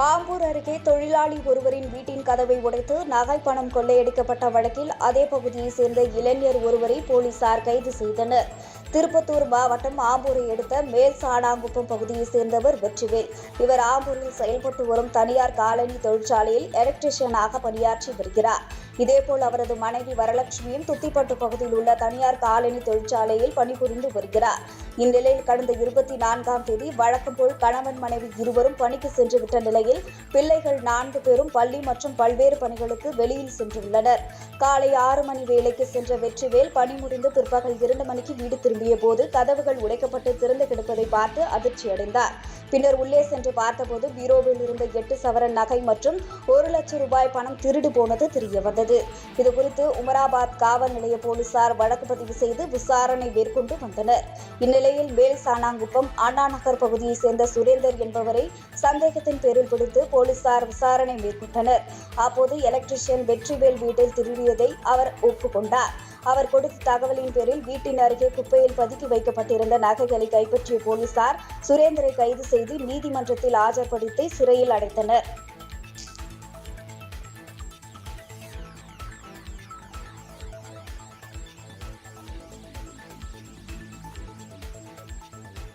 ஆம்பூர் அருகே தொழிலாளி ஒருவரின் வீட்டின் கதவை உடைத்து நகை பணம் கொள்ளையடிக்கப்பட்ட வழக்கில் அதே பகுதியைச் சேர்ந்த இளைஞர் ஒருவரை போலீசார் கைது செய்தனர். திருப்பத்தூர் மாவட்டம் ஆம்பூரை அடுத்த மேல் சாணாங்குப்பம் பகுதியைச் சேர்ந்தவர் வெற்றிவேல். இவர் ஆம்பூரில் செயல்பட்டு வரும் தனியார் காலனி தொழிற்சாலையில் எலக்ட்ரிஷியனாக பணியாற்றி வருகிறார். இதேபோல் அவரது மனைவி வரலட்சுமியும் துத்திப்பட்டு பகுதியில் உள்ள தனியார் காலனி தொழிற்சாலையில் பணிபுரிந்து வருகிறார். இந்நிலையில் கடந்த இருபத்தி நான்காம் தேதி வழக்கம் போல் கணவன் மனைவி இருவரும் பணிக்கு சென்றுவிட்ட நிலையில் பிள்ளைகள் நான்கு பேரும் பள்ளி மற்றும் பல்வேறு பணிகளுக்கு வெளியில் சென்றுள்ளனர். காலை ஆறு மணி வேலைக்கு சென்ற வெற்றிவேல் பணி முடிந்து பிற்பகல் இரண்டு மணிக்கு வீடு திரும்பிய போது கதவுகள் உடைக்கப்பட்டு திறந்து கிடப்பதை பார்த்து அதிர்ச்சியடைந்தார். பின்னர் உள்ளே சென்று பார்த்தபோது பீரோவில் இருந்த எட்டு சவரன் நகை மற்றும் ஒரு லட்சம் ரூபாய் பணம் திருடு போனது தெரியவந்தது. இதுகுறித்து உமராபாத் காவல் நிலைய போலீசார் வழக்கு பதிவு செய்து விசாரணை மேற்கொண்டு வந்தனர். இந்நிலையில் மேல் சாணாங்குப்பம் அண்ணா நகர் பகுதியைச் சேர்ந்த சுரேந்தர் என்பவரை சந்தேகத்தின் பேரில் பிடித்து போலீசார் விசாரணை மேற்கொண்டனர். அப்போது எலக்ட்ரிஷியன் வெற்றிவேல் வீட்டில் திருடியதை அவர் ஒப்புக்கொண்டார். அவர் கொடுத்த தகவலின் பேரில் வீட்டின் அருகே குப்பையில் பதுக்கி வைக்கப்பட்டிருந்த நகைகளை கைப்பற்றிய போலீசார் சுரேந்தரை கைது செய்து நீதிமன்றத்தில் ஆஜர்படுத்தி சிறையில் அடைத்தனர்.